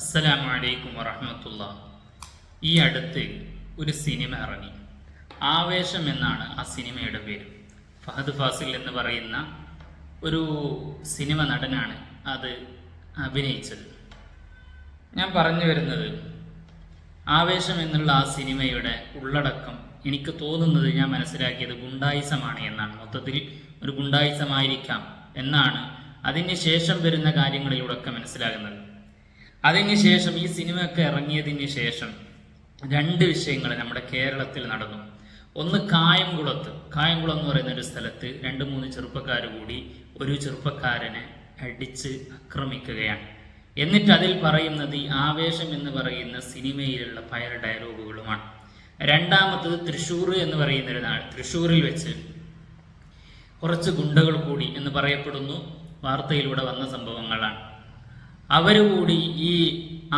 അസ്സലാമു അലൈക്കും വറഹമത്തുള്ള. ഈ അടുത്ത് ഒരു സിനിമ ഇറങ്ങി. ആവേശം എന്നാണ് ആ സിനിമയുടെ പേര്. ഫഹദ് ഫാസിൽ എന്ന് പറയുന്ന ഒരു സിനിമ നടനാണ് അത് അഭിനയിച്ചത്. ഞാൻ പറഞ്ഞു വരുന്നത് ആവേശം എന്നുള്ള ആ സിനിമയുടെ ഉള്ളടക്കം എനിക്ക് തോന്നുന്നത് ഞാൻ മനസ്സിലാക്കിയത് ഗുണ്ടായിസമാണ് എന്നാണ്. മൊത്തത്തിൽ ഒരു ഗുണ്ടായിസമായിരിക്കാം എന്നാണ് അതിന് ശേഷം വരുന്ന കാര്യങ്ങളിലൂടെയൊക്കെ മനസ്സിലാകുന്നത്. അതിന് ശേഷം ഈ സിനിമയൊക്കെ ഇറങ്ങിയതിന് ശേഷം രണ്ട് വിഷയങ്ങൾ നമ്മുടെ കേരളത്തിൽ നടന്നു. ഒന്ന് കായംകുളത്ത്. കായംകുളം എന്ന് പറയുന്ന ഒരു സ്ഥലത്ത് രണ്ട് മൂന്ന് ചെറുപ്പക്കാർ കൂടി ഒരു ചെറുപ്പക്കാരനെ അടിച്ച് ആക്രമിക്കുകയാണ്. എന്നിട്ട് അതിൽ പറയുന്നത് ഈ ആവേശം എന്ന് പറയുന്ന സിനിമയിലുള്ള പല ഡയലോഗുകളുമാണ്. രണ്ടാമത്തത് തൃശ്ശൂർ എന്ന് പറയുന്ന ഒരു നാട്. തൃശ്ശൂരിൽ വെച്ച് കുറച്ച് ഗുണ്ടകൾ കൂടി എന്ന് പറയപ്പെടുന്നു. വാർത്തയിലൂടെ വന്ന സംഭവങ്ങളാണ്. അവർ കൂടി ഈ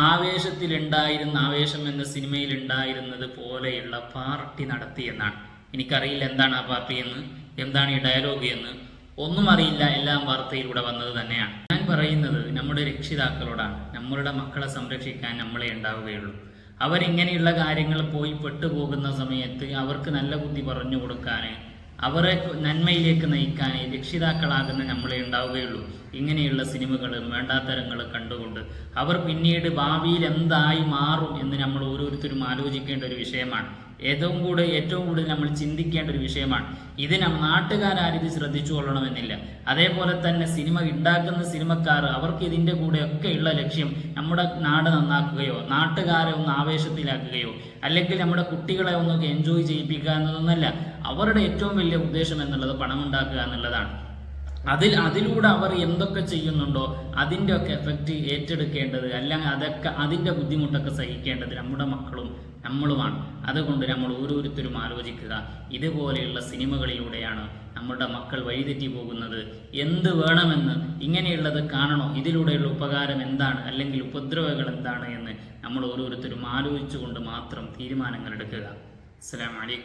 ആവേശത്തിലുണ്ടായിരുന്ന ആവേശം എന്ന സിനിമയിൽ ഉണ്ടായിരുന്നത് പോലെയുള്ള പാർട്ടി നടത്തി എന്നാണ്. എനിക്കറിയില്ല എന്താണ് ആ പാർട്ടി എന്ന് എന്താണ് ഈ ഡയലോഗ് എന്ന്. ഒന്നും അറിയില്ല എല്ലാം വാർത്തയിലൂടെ വന്നത് തന്നെയാണ്. ഞാൻ പറയുന്നത് നമ്മുടെ രക്ഷിതാക്കളോടാണ്. നമ്മളുടെ മക്കളെ സംരക്ഷിക്കാൻ നമ്മളെ ഉണ്ടാവുകയുള്ളൂ. അവരിങ്ങനെയുള്ള കാര്യങ്ങൾ പോയി പെട്ടുപോകുന്ന സമയത്ത് അവർക്ക് നല്ല ബുദ്ധി പറഞ്ഞു കൊടുക്കാൻ അവരെ നന്മയിലേക്ക് നയിക്കാൻ രക്ഷിതാക്കളാകുന്ന നമ്മളെ ഉണ്ടാവുകയുള്ളൂ. ഇങ്ങനെയുള്ള സിനിമകൾ വേണ്ടാത്തരങ്ങൾ കണ്ടുകൊണ്ട് അവർ പിന്നീട് ഭാവിയിൽ എന്തായി മാറും എന്ന് നമ്മൾ ഓരോരുത്തരും ആലോചിക്കേണ്ട ഒരു വിഷയമാണ്. ഏറ്റവും കൂടുതൽ ഏറ്റവും കൂടുതൽ നമ്മൾ ചിന്തിക്കേണ്ട ഒരു വിഷയമാണ്. ഇതിനെ നം നാട്ടുകാരും ഇത് ശ്രദ്ധിച്ചു കൊള്ളണമെന്നില്ല. അതേപോലെ തന്നെ സിനിമ ഉണ്ടാക്കുന്ന സിനിമക്കാർ അവർക്ക് ഇതിന്റെ കൂടെ ഒക്കെ ഉള്ള ലക്ഷ്യം നമ്മുടെ നാട് നന്നാക്കുകയോ നാട്ടുകാരെ ഒന്ന് ആവേശത്തിലാക്കുകയോ അല്ലെങ്കിൽ നമ്മുടെ കുട്ടികളെ ഒന്ന് എൻജോയ് ചെയ്യിപ്പിക്കുക എന്നതൊന്നല്ല. അവരുടെ ഏറ്റവും വലിയ ഉദ്ദേശം എന്നുള്ളത് പണം ഉണ്ടാക്കുക എന്നുള്ളതാണ്. അതിൽ അതിലൂടെ അവർ എന്തൊക്കെ ചെയ്യുന്നുണ്ടോ അതിന്റെ ഒക്കെ എഫക്റ്റ് ഏറ്റെടുക്കേണ്ടത് അല്ലെങ്കിൽ അതൊക്കെ അതിന്റെ ബുദ്ധിമുട്ടൊക്കെ സഹിക്കേണ്ടത് നമ്മുടെ മക്കളും നമ്മളുമാണ്. അതുകൊണ്ട് നമ്മൾ ഓരോരുത്തരും ആലോചിക്കുക ഇതുപോലെയുള്ള സിനിമകളിലൂടെയാണ് നമ്മുടെ മക്കൾ വഴിതെറ്റി പോകുന്നത്. എന്ത് വേണമെന്ന് ഇങ്ങനെയുള്ളത് കാണണോ ഇതിലൂടെയുള്ള ഉപകാരം എന്താണ് അല്ലെങ്കിൽ ഉപദ്രവങ്ങൾ എന്താണ് എന്ന് നമ്മൾ ഓരോരുത്തരും ആലോചിച്ചുകൊണ്ട് മാത്രം തീരുമാനങ്ങൾ എടുക്കുക. അസ്സലാമു അലൈക്കും.